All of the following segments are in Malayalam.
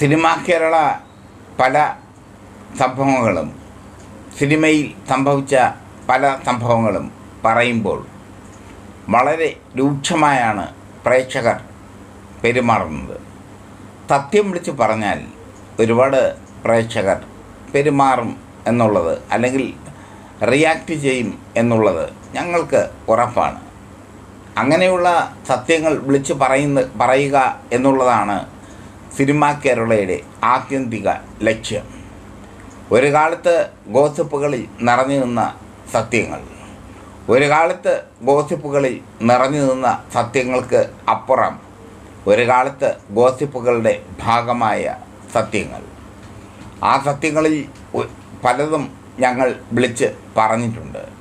സിനിമാ കേരള പല സംഭവങ്ങളും സിനിമയിൽ സംഭവിച്ച പല സംഭവങ്ങളും പറയുമ്പോൾ വളരെ രൂക്ഷമായാണ് പ്രേക്ഷകർ പെരുമാറുന്നത്. സത്യം വിളിച്ച് പറഞ്ഞാൽ ഒരുപാട് പ്രേക്ഷകർ പെരുമാറും എന്നുള്ളത് അല്ലെങ്കിൽ റിയാക്റ്റ് ചെയ്യും എന്നുള്ളത് ഞങ്ങൾക്ക് ഉറപ്പാണ്. അങ്ങനെയുള്ള സത്യങ്ങൾ വിളിച്ച് പറയുന്ന പറയുക എന്നുള്ളതാണ് സിനിമാ കേരളയുടെ ആത്യന്തിക ലക്ഷ്യം. ഒരു കാലത്ത് ഗോസിപ്പുകളിൽ നിറഞ്ഞു നിന്ന സത്യങ്ങൾ. ഒരു കാലത്ത് ഗോസിപ്പുകളിൽ നിറഞ്ഞു നിന്ന സത്യങ്ങൾക്ക് അപ്പുറം ഒരു കാലത്ത് ഗോസിപ്പുകളുടെ ഭാഗമായ സത്യങ്ങൾ. ആ സത്യങ്ങളിൽ പലതും ഞങ്ങൾ വിളിച്ച് പറഞ്ഞിട്ടുണ്ട്.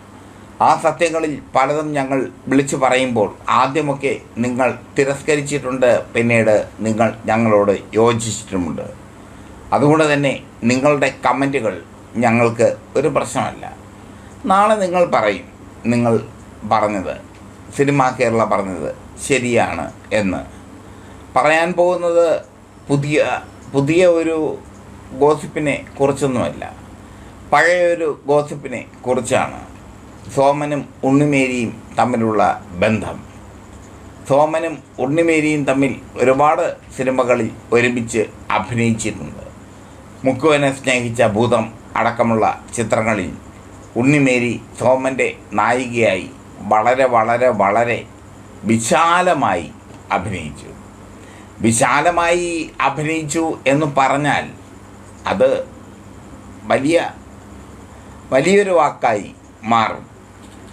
ആ സത്യങ്ങളിൽ പലതും ഞങ്ങൾ വിളിച്ചു പറയുമ്പോൾ ആദ്യമൊക്കെ നിങ്ങൾ തിരസ്കരിച്ചിട്ടുണ്ട് പിന്നീട് നിങ്ങൾ ഞങ്ങളോട് യോജിച്ചിട്ടുമുണ്ട്. അതുകൊണ്ട് തന്നെ നിങ്ങളുടെ കമന്റുകൾ ഞങ്ങൾക്ക് ഒരു പ്രശ്നമല്ല. നാളെ നിങ്ങൾ പറയും നിങ്ങൾ പറഞ്ഞത് സിനിമ കേരള പറഞ്ഞത് ശരിയാണ് എന്ന്. പറയാൻ പോകുന്നത് പുതിയ പുതിയ ഒരു ഗോസിപ്പിനെ കുറിച്ചൊന്നുമല്ല പഴയൊരു ഗോസിപ്പിനെ കുറിച്ചാണ്. സോമനും ഉണ്ണിമേരിയും തമ്മിലുള്ള ബന്ധം. സോമനും ഉണ്ണിമേരിയും തമ്മിൽ ഒരുപാട് സിനിമകളിൽ ഒരുമിച്ച് അഭിനയിച്ചിട്ടുണ്ട്. മുക്കുവനെ സ്നേഹിച്ച ഭൂതം അടക്കമുള്ള ചിത്രങ്ങളിൽ ഉണ്ണിമേരി സോമന്റെ നായികയായി വളരെ വളരെ വളരെ വിശാലമായി അഭിനയിച്ചു. വിശാലമായി അഭിനയിച്ചു എന്ന് പറഞ്ഞാൽ അത് വലിയ വലിയൊരു വാക്കായി മാറും.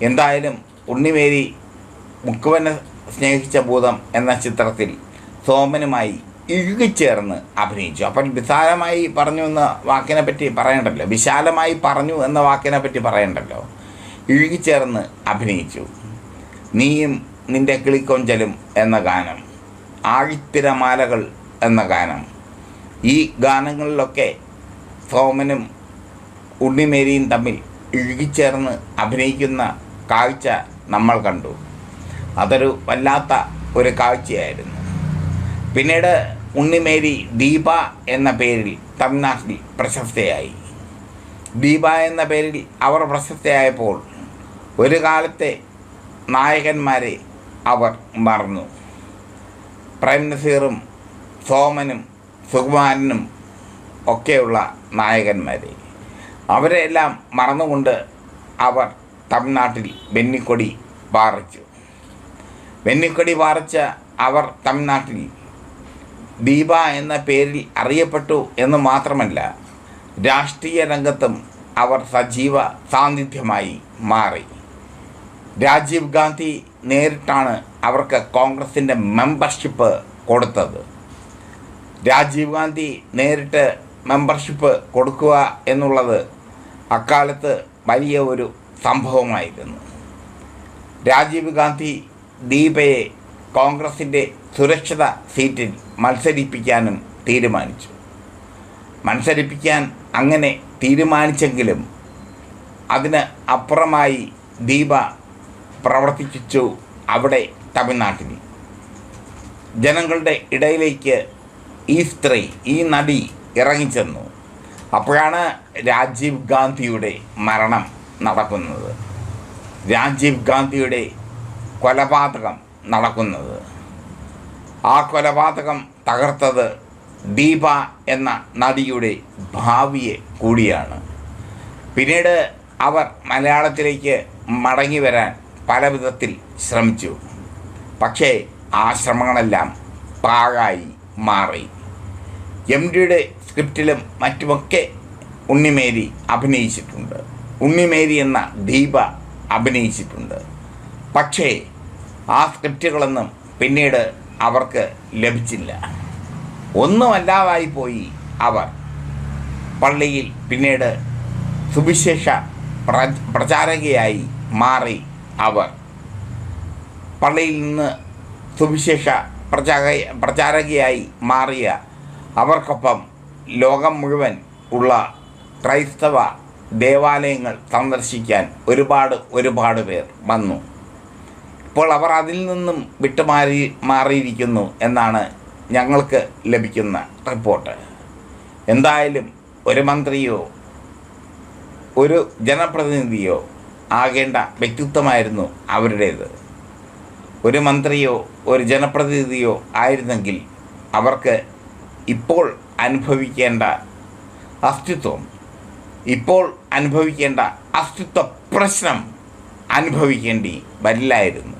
എന്തായാലും ഉണ്ണിമേരി മുക്കുവനെ സ്നേഹിച്ച ഭൂതം എന്ന ചിത്രത്തിൽ സോമനുമായി ഇഴുകിച്ചേർന്ന് അഭിനയിച്ചു. അപ്പം വിശാലമായി പറഞ്ഞു എന്ന വാക്കിനെ പറ്റി പറയണ്ടല്ലോ. വിശാലമായി പറഞ്ഞു എന്ന വാക്കിനെ പറ്റി പറയണ്ടല്ലോ. ഇഴുകിച്ചേർന്ന് അഭിനയിച്ചു. നീയും നിന്റെ കിളിക്കൊഞ്ചലും എന്ന ഗാനം ആഴിത്തിരമാലകൾ എന്ന ഗാനം ഈ ഗാനങ്ങളിലൊക്കെ സോമനും ഉണ്ണിമേരിയും തമ്മിൽ ഇഴുകിച്ചേർന്ന് അഭിനയിക്കുന്ന കാഴ്ച നമ്മൾ കണ്ടു. അതൊരു വല്ലാത്ത ഒരു കാഴ്ചയായിരുന്നു. പിന്നീട് ഉണ്ണിമേരി ദീപ എന്ന പേരിൽ തമിഴ്നാട്ടിൽ പ്രശസ്തയായി. ദീപ എന്ന പേരിൽ അവർ പ്രശസ്തയായപ്പോൾ ഒരു കാലത്തെ നായകന്മാരെ അവർ മറന്നു. പ്രേം നസീറും സോമനും സുകുമാരനും ഒക്കെയുള്ള നായകന്മാരെ. അവരെല്ലാം മറന്നുകൊണ്ട് അവർ തമിഴ്നാട്ടിൽ വെന്നിക്കൊടി പാറിച്ചു വെന്നിക്കൊടി പാറിച്ച അവർ തമിഴ്നാട്ടിൽ ദീപ എന്ന പേരിൽ അറിയപ്പെട്ടു എന്ന് മാത്രമല്ല രാഷ്ട്രീയ രംഗത്തും അവർ സജീവ സാന്നിധ്യമായി മാറി. രാജീവ് ഗാന്ധി നേരിട്ടാണ് അവർക്ക് കോൺഗ്രസിന്റെ മെമ്പർഷിപ്പ് കൊടുത്തത്. രാജീവ് ഗാന്ധി നേരിട്ട് മെമ്പർഷിപ്പ് കൊടുക്കുക എന്നുള്ളത് അക്കാലത്ത് വലിയ ഒരു സംഭവമായിരുന്നു രാജീവ് ഗാന്ധി ദീപയെ കോൺഗ്രസിന്റെ സുരക്ഷിത സീറ്റിൽ മത്സരിപ്പിക്കാനും തീരുമാനിച്ചു. മത്സരിപ്പിക്കാൻ അങ്ങനെ തീരുമാനിച്ചെങ്കിലും അതിന് അപ്പുറമായി ദീപ പ്രവർത്തിച്ചു അവിടെ തമിഴ്നാട്ടിൽ. ജനങ്ങളുടെ ഇടയിലേക്ക് ഈ സ്ത്രീ ഈ നടി ഇറങ്ങിച്ചെന്നു. അപ്പോഴാണ് രാജീവ് ഗാന്ധിയുടെ മരണം. നടക്കുന്നത്. രാജീവ് ഗാന്ധിയുടെ കൊലപാതകം നടക്കുന്നത്. ആ കൊലപാതകം തകർത്തത് ദീപ എന്ന നടിയുടെ ഭാവിയെ കൂടിയാണ്. പിന്നീട് അവർ മലയാളത്തിലേക്ക് മടങ്ങി വരാൻ പല വിധത്തിൽ ശ്രമിച്ചു. പക്ഷേ ആ ശ്രമങ്ങളെല്ലാം പാഴായി മാറി. എം ഡിയുടെ സ്ക്രിപ്റ്റിലും മറ്റുമൊക്കെ ഉണ്ണിമേരി അഭിനയിച്ചിട്ടുണ്ട്. ഉണ്ണിമേരി എന്ന ദീപ അഭിനയിച്ചിട്ടുണ്ട്. പക്ഷേ ആ സ്ക്രിപ്റ്റുകളൊന്നും പിന്നീട് അവർക്ക് ലഭിച്ചില്ല. ഒന്നുമല്ലാതായി പോയി അവർ. പള്ളിയിൽ പിന്നീട് സുവിശേഷ പ്രചാരകയായി മാറി അവർ. പള്ളിയിൽ നിന്ന് സുവിശേഷ പ്രചാര പ്രചാരകയായി മാറിയ അവർക്കൊപ്പം ലോകം മുഴുവൻ ഉള്ള ക്രൈസ്തവ ദേവാലയങ്ങൾ സന്ദർശിക്കാൻ ഒരുപാട് ഒരുപാട് പേർ വന്നു. ഇപ്പോൾ അവർ അതിൽ നിന്നും വിട്ടുമാറി മാറിയിരിക്കുന്നു എന്നാണ് ഞങ്ങൾക്ക് ലഭിക്കുന്ന റിപ്പോർട്ട്. എന്തായാലും ഒരു മന്ത്രിയോ ഒരു ജനപ്രതിനിധിയോ ആകേണ്ട വ്യക്തിത്വമായിരുന്നു അവരുടേത്. ഒരു മന്ത്രിയോ ഒരു ജനപ്രതിനിധിയോ ആയിരുന്നെങ്കിൽ അവർക്ക് ഇപ്പോൾ അനുഭവിക്കേണ്ട അസ്തിത്വം ഇപ്പോൾ അനുഭവിക്കേണ്ട അസ്തിത്വ പ്രശ്നം അനുഭവിക്കേണ്ടി വരില്ലായിരുന്നു.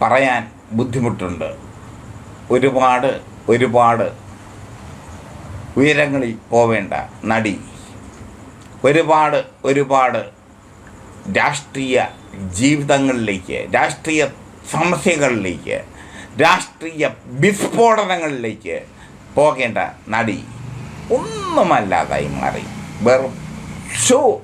പറയാൻ ബുദ്ധിമുട്ടുണ്ട്. ഒരുപാട് ഒരുപാട് ഉയരങ്ങളിൽ പോവേണ്ട നടി. ഒരുപാട് ഒരുപാട് രാഷ്ട്രീയ ജീവിതങ്ങളിലേക്ക് രാഷ്ട്രീയ സമസ്യകളിലേക്ക് രാഷ്ട്രീയ വിസ്ഫോടനങ്ങളിലേക്ക് പോകേണ്ട നടി ഒന്നുമല്ലാതായി മാറി. Bar so,